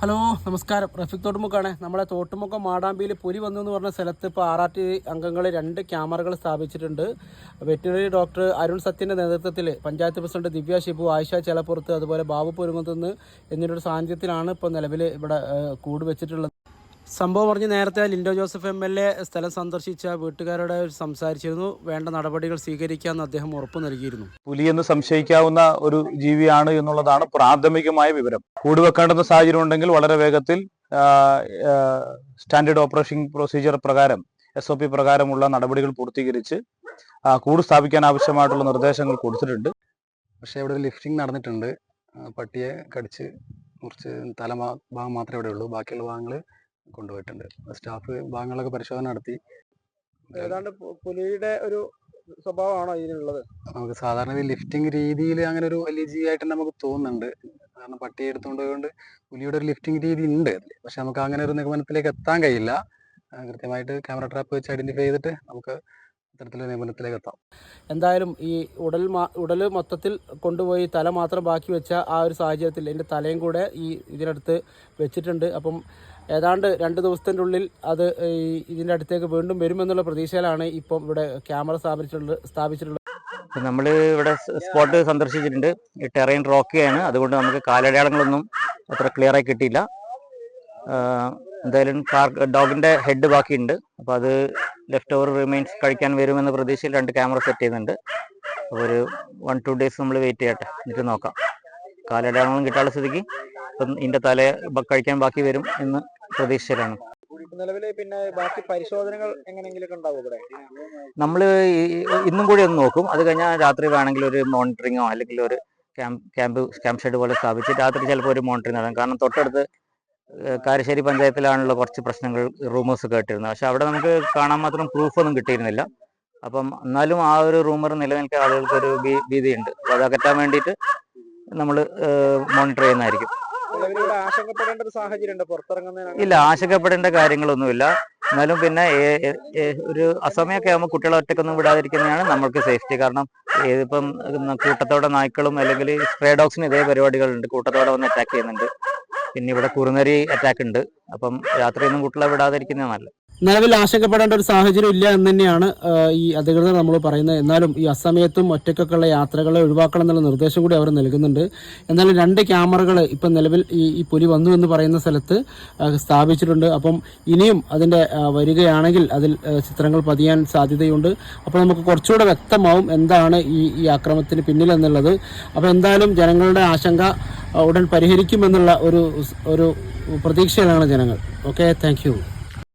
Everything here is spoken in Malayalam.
ഹലോ നമസ്കാരം. റഫിക് തോട്ടുമുക്കാണ്. നമ്മളെ തോട്ടുമുക്കം മാടാമ്പിയിൽ പുരി വന്നു എന്ന് പറഞ്ഞ സ്ഥലത്ത് ഇപ്പോൾ ആർ ആർ ടി അംഗങ്ങൾ രണ്ട് ക്യാമറകൾ സ്ഥാപിച്ചിട്ടുണ്ട്. വെറ്റിനറി ഡോക്ടർ അരുൺ സത്യന്റെ നേതൃത്വത്തിൽ പഞ്ചായത്ത് പ്രസിഡന്റ് ദിവ്യ ഷിബു ആയിഷ ചെലപ്പുറത്ത് അതുപോലെ ബാബു പുരുമത്തുനിന്ന് എന്നിവരുടെ സാന്നിധ്യത്തിലാണ് ഇപ്പോൾ നിലവിൽ ഇവിടെ കൂട് വെച്ചിട്ടുള്ളത്. സംഭവം പറഞ്ഞ് നേരത്തെ Lindo Joseph M L A സ്ഥലം സന്ദർശിച്ച വീട്ടുകാരോട് സംസാരിച്ചിരുന്നു. വേണ്ട നടപടികൾ സ്വീകരിക്കാമെന്ന് അദ്ദേഹം ഉറപ്പ് നൽകിയിരുന്നു. പുലിയെന്ന് സംശയിക്കാവുന്ന ഒരു ജീവിയാണ് എന്നുള്ളതാണ് പ്രാഥമികമായ വിവരം. കൂട് വെക്കേണ്ടുന്ന സാഹചര്യം ഉണ്ടെങ്കിൽ വളരെ വേഗത്തിൽ സ്റ്റാൻഡേർഡ് ഓപ്പറേഷൻ പ്രൊസീജിയർ പ്രകാരം എസ് ഒ പി പ്രകാരമുള്ള നടപടികൾ പൂർത്തീകരിച്ച് കൂട് സ്ഥാപിക്കാൻ ആവശ്യമായിട്ടുള്ള നിർദ്ദേശങ്ങൾ കൊടുത്തിട്ടുണ്ട്. പക്ഷേ ഇവിടെ ഒരു ലിഫ്റ്റിംഗ് നടന്നിട്ടുണ്ട്. പട്ടിയെ കടിച്ച് മുറിച്ച് തല ഭാഗം മാത്രമേ ഇവിടെ ഉള്ളൂ. ബാക്കിയുള്ള ഭാഗങ്ങൾ കൊണ്ടുപോയിട്ടുണ്ട്. സ്റ്റാഫ് ഭാഗങ്ങളൊക്കെ പരിശോധന നടത്തി. ഏതാണ്ട് പുലിയുടെ ഒരു സ്വഭാവമാണോ ഇതിനുള്ളത് നമുക്ക് സാധാരണ ഈ ലിഫ്റ്റിംഗ് രീതിയിൽ അങ്ങനെ ഒരു വലിയ ജീവിയായിട്ട് നമുക്ക് തോന്നുന്നുണ്ട്. കാരണം പട്ടിയെ എടുത്തുകൊണ്ട് പോയതുകൊണ്ട് പുലിയുടെ ഒരു ലിഫ്റ്റിംഗ് രീതി ഉണ്ട് പക്ഷെ നമുക്ക് അങ്ങനെ ഒരു നിഗമനത്തിലേക്ക് എത്താൻ കഴിയില്ല. കൃത്യമായിട്ട് ക്യാമറ ട്രാപ്പ് വെച്ച് ഐഡന്റിഫൈ ചെയ്തിട്ട് നമുക്ക് അത്തരത്തിലൊരു നിയമനത്തിലേക്ക് എത്താം എന്തായാലും ഈ ഉടൽ ഉടൽ മൊത്തത്തിൽ കൊണ്ടുപോയി തല മാത്രം ബാക്കി വെച്ച ആ ഒരു സാഹചര്യത്തിൽ എന്റെ തലയും കൂടെ ഈ ഇതിനടുത്ത് വെച്ചിട്ടുണ്ട്. അപ്പം ഏതാണ്ട് രണ്ട് ദിവസത്തിന്റെ ഉള്ളിൽ അത് ഈ ഇതിന്റെ അടുത്തേക്ക് വീണ്ടും വരുമെന്നുള്ള പ്രതീക്ഷയിലാണ് ഇപ്പം ഇവിടെ ക്യാമറ സ്ഥാപിച്ചിട്ടുള്ളത് സ്ഥാപിച്ചിട്ടുള്ളത് നമ്മൾ ഇവിടെ സ്പോട്ട് സന്ദർശിച്ചിട്ടുണ്ട്. ഈ ടെറൈൻ റോക്കിയാണ്. അതുകൊണ്ട് നമുക്ക് കാലടയാളങ്ങളൊന്നും അത്ര ക്ലിയർ ആയി കിട്ടിയില്ല. എന്തായാലും കാർ ഡോഗിന്റെ ഹെഡ് ബാക്കിയുണ്ട്. അപ്പോൾ അത് ലെഫ്റ്റ് ഓവർ റിമൈൻസ് കഴിക്കാൻ വരുമെന്ന പ്രതീക്ഷയിൽ രണ്ട് ക്യാമറ സെറ്റ് ചെയ്യുന്നുണ്ട്. അപ്പോൾ ഒരു വൺ ടു ഡേയ്സ് നമ്മൾ വെയിറ്റ് ചെയ്യട്ടെ. എന്നിട്ട് നോക്കാം. കാലടയാളങ്ങളും കിട്ടാനുള്ള സ്ഥിതിക്ക് ഇപ്പം ഇതിന്റെ തല കഴിക്കാൻ ബാക്കി വരും എന്ന് പ്രതീക്ഷയിലാണ്. പിന്നെ ബാക്കി പരിശോധനകൾ എങ്ങനെയെങ്കിലും ഉണ്ടാവും ഇവിടെ? നമ്മൾ ഇന്നും കൂടി ഒന്ന് നോക്കും. അത് കഴിഞ്ഞാൽ രാത്രി വേണമെങ്കിൽ ഒരു മോണിറ്ററിങ്ങോ അല്ലെങ്കിൽ ഒരു ക്യാമ്പ് ക്യാമ്പ് ക്യാമ്പ് ഷെഡ് പോലെ സ്ഥാപിച്ച് രാത്രി ചിലപ്പോൾ ഒരു മോണിറ്ററിങ് നടക്കും. കാരണം തൊട്ടടുത്ത് കാരശ്ശേരി പഞ്ചായത്തിലാണല്ലോ കുറച്ച് പ്രശ്നങ്ങൾ റൂമേഴ്സ് കേട്ടിരുന്നത്. പക്ഷെ അവിടെ നമുക്ക് കാണാൻ മാത്രം പ്രൂഫൊന്നും കിട്ടിയിരുന്നില്ല. അപ്പം എന്നാലും ആ ഒരു റൂമർ നിലനിൽക്കാൻ ആളുകൾക്ക് ഒരു ഭീതിയുണ്ട്. അത് അകറ്റാൻ വേണ്ടിയിട്ട് നമ്മൾ മോണിറ്റർ ചെയ്യുന്നതായിരിക്കും. ഇല്ല ആശങ്കപ്പെടേണ്ട കാര്യങ്ങളൊന്നുമില്ല. എന്നാലും പിന്നെ ഒരു അസമയമൊക്കെ ആകുമ്പോൾ കുട്ടികളെ ഒറ്റക്കൊന്നും വിടാതിരിക്കുന്നതാണ് നമ്മൾക്ക് സേഫ്റ്റി കാരണം ഇതിപ്പം കൂട്ടത്തോടെ നായ്ക്കളും അല്ലെങ്കിൽ സ്പ്രേ ഡോഗ്സിന് ഇതേ പരിപാടികളുണ്ട്. കൂട്ടത്തോടെ വന്ന് അറ്റാക്ക് ചെയ്യുന്നുണ്ട്. പിന്നെ ഇവിടെ കുറുനരി അറ്റാക്ക് ഉണ്ട്. അപ്പം രാത്രിയൊന്നും കുട്ടികളെ വിടാതിരിക്കുന്നതാണ് നല്ലത്. നിലവിൽ ആശങ്കപ്പെടേണ്ട ഒരു സാഹചര്യം ഇല്ല എന്ന് തന്നെയാണ് ഈ അധികൃതർ നമ്മൾ പറയുന്നത്. എന്നാലും ഈ അസമയത്തും ഒറ്റയ്ക്കൊക്കെയുള്ള യാത്രകളെ ഒഴിവാക്കണം എന്നുള്ള നിർദ്ദേശം കൂടി അവർ നൽകുന്നുണ്ട്. എന്നാലും രണ്ട് ക്യാമറകൾ ഇപ്പം നിലവിൽ ഈ ഈ പുലി വന്നു എന്ന് പറയുന്ന സ്ഥലത്ത് സ്ഥാപിച്ചിട്ടുണ്ട്. അപ്പം ഇനിയും അതിന്റെ വരികയാണെങ്കിൽ അതിൽ ചിത്രങ്ങൾ പതിയാൻ സാധ്യതയുണ്ട്. അപ്പോൾ നമുക്ക് കുറച്ചുകൂടെ വ്യക്തമാവും എന്താണ് ഈ ഈ ആക്രമത്തിന് പിന്നിലെന്നുള്ളത് അപ്പോൾ എന്തായാലും ജനങ്ങളുടെ ആശങ്ക ഉടൻ പരിഹരിക്കുമെന്നുള്ള ഒരു ഒരു പ്രതീക്ഷയിലാണ് ജനങ്ങൾ. Okay thank